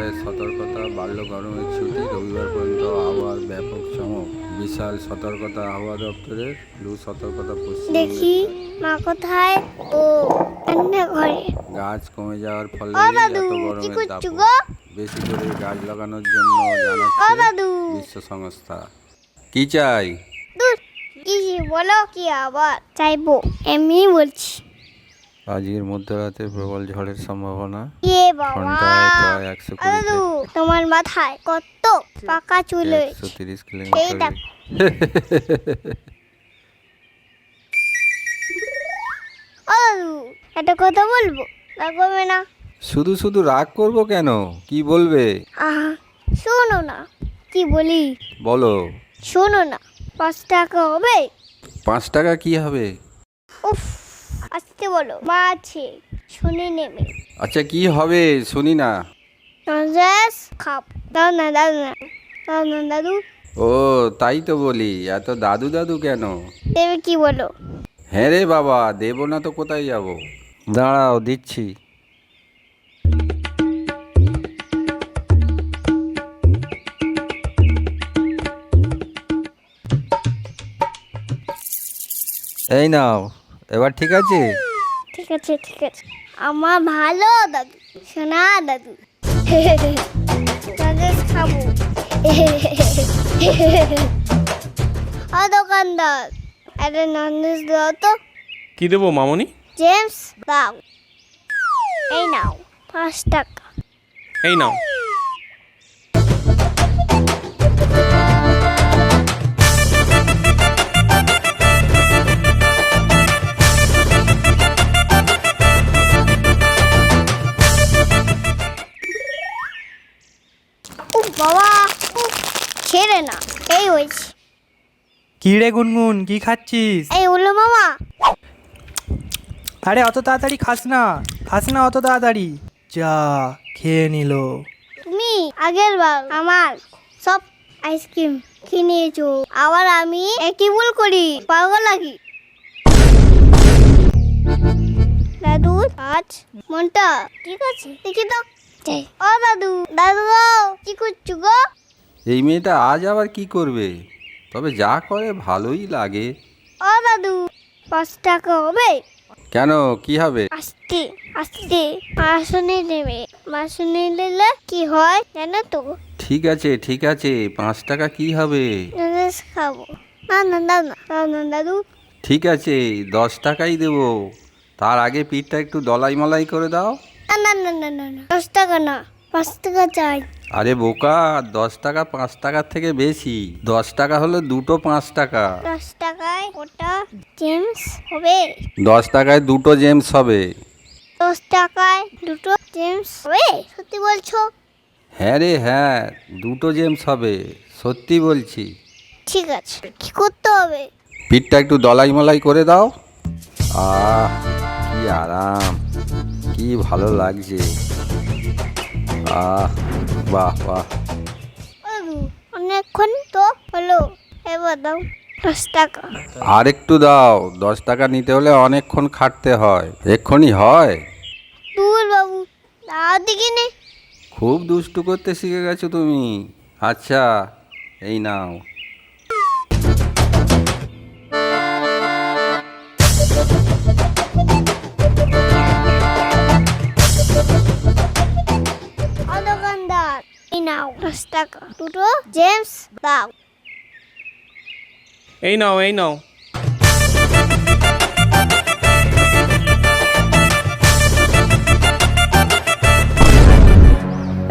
আবহাওয়ায় সতর্কতা বাড়ল গরমের ছুটি রবিবার পর্যন্ত আবহাওয়ার ব্যাপক চমক। বিশাল সতর্কতা আবহাওয়া দপ্তরের লু সতর্কতা পশ্চিমবঙ্গে দেখি মা কোথায়? ও রান্না ঘরে গাছ কমে যাওয়ার ফলে এত গরমের গো? বেশি করে গাছ লাগানোর জন্য জানাচ্ছে বিশ্ব সংস্থা কি চাই? কি বলো কি আবার চাইব এমনি বলছি। আজকের মধ্যরাতে প্রবল ঝড়ের সম্ভাবনা। ঘন্টায় প্রায় একশো কুড়ি তোমার মাথায় কত পাকা চুল একশো তিরিশ কিলোমিটার একটা কথা বলব? লাগবে না? শুধু শুধু রাগ করব কেন? কি বলবে? আহা শোনো না। কি বলি? বলো। শোনো না। পাঁচ টাকা হবে? পাঁচ টাকা কি হবে? আসতে বলো মা আছে শুনে নেবে। আচ্ছা কি হবে? শুনি না। খাপ। দাও না দাও না দাও না দাদু। ও তাই তো বলি এত দাদু দাদু কেন? দেবে কি বলো? হ্যাঁ রে বাবা দেবো না তো কোথায় যাব? দাঁড়াও দিচ্ছি। এই নাও। এবার ঠিক আছে? ঠিক আছে ঠিক আছে। আমার ভালো দাদু। সোনা দাদু। পঞ্চাশ খাব। ও দোকানদার একটা ননভেজ দাও তো। কি দেবো মামনি? জেমস দাও। এই নাও পাঁচ টাকা। এই নাও। না। এই হয়েছে কি রে গুনগুন কি খাচ্ছিস? এই হলো মামা। আরে অত তাড়াতাড়ি খাস না খাস না অত তাড়াতাড়ি। যা খেয়ে নিল। তুমি আগের বার আমার সব আইসক্রিম কিনেছো আবার আমি একই ভুল করি পাগল লাগি দাদু আজ মনটা ঠিক আছে? দেখি তো ও দাদু দাদু গো কি করছ গো? এই মেয়েটা আজ আবার কি করবে তবে যা করে ভালোই লাগে ও দাদু পাঁচ টাকা হবে কেন কি হবে আস্তে আস্তে মাসুনি নেবে মাসুনি নিলে কি হয় জানো তো ঠিক আছে ঠিক আছে পাঁচ টাকা কি হবে নুডলস খাব না না দাও না দাও না দাদু ঠিক আছে দশ টাকাই দেবো তার আগে পিঠটা একটু দলাই মলাই করে দাও না না না না না না দশ টাকা না পাঁচ টাকা চাই। আরে বোকা দশ টাকা পাঁচ টাকার থেকে বেশি। দশ টাকা হলো দুটো পাঁচ টাকা। দশ টাকায় ওটা জেমস হবে? দশ টাকায় দুটো জেমস হবে। দশ টাকায় দুটো জেমস হবে? সত্যি বলছো? হ্যাঁ রে হ্যাঁ দুটো জেমস হবে সত্যি বলছি। ঠিক আছে কি করতে হবে? পিঠটা একটু দলাই মলাই করে দাও। আহ কি আরাম কি ভালো লাগছে। আহ বাহ বাহ। অনেকক্ষণ তো হলো। এবার দাও দশ টাকা। আর একটু দাও। দশ টাকা নিতে হলে অনেকক্ষণ খাটতে হয়। এক্ষুনি হয়? দূর বাবু দাও দিকে নে। খুব দুষ্টু করতে শিখে গেছো তুমি। আচ্ছা এই নাও। দশ টাকা দুটো জেমস দাও এই নাও এই নাও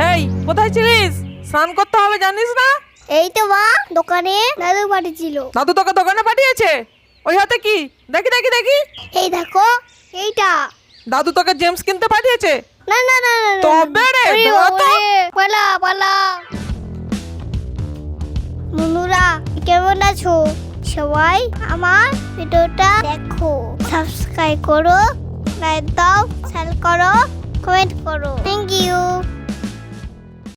এই কোথায় ছিলিস? স্নান করতে হবে জানিস না? এই তো মা দোকানে দাদু পাঠিয়েছিল। দাদু তোকে দোকানে পাঠিয়েছে? ওই হাতে কি? দেখি দেখি দেখি। এই দেখো এইটা। দাদু তোকে জেমস কিনতে পাঠিয়েছে? না না না না কেমন আছো? সবাই আমার ভিডিওটা দেখো। সাবস্ক্রাইব করো লাইক দাও শেয়ার করো কমেন্ট করো। Thank you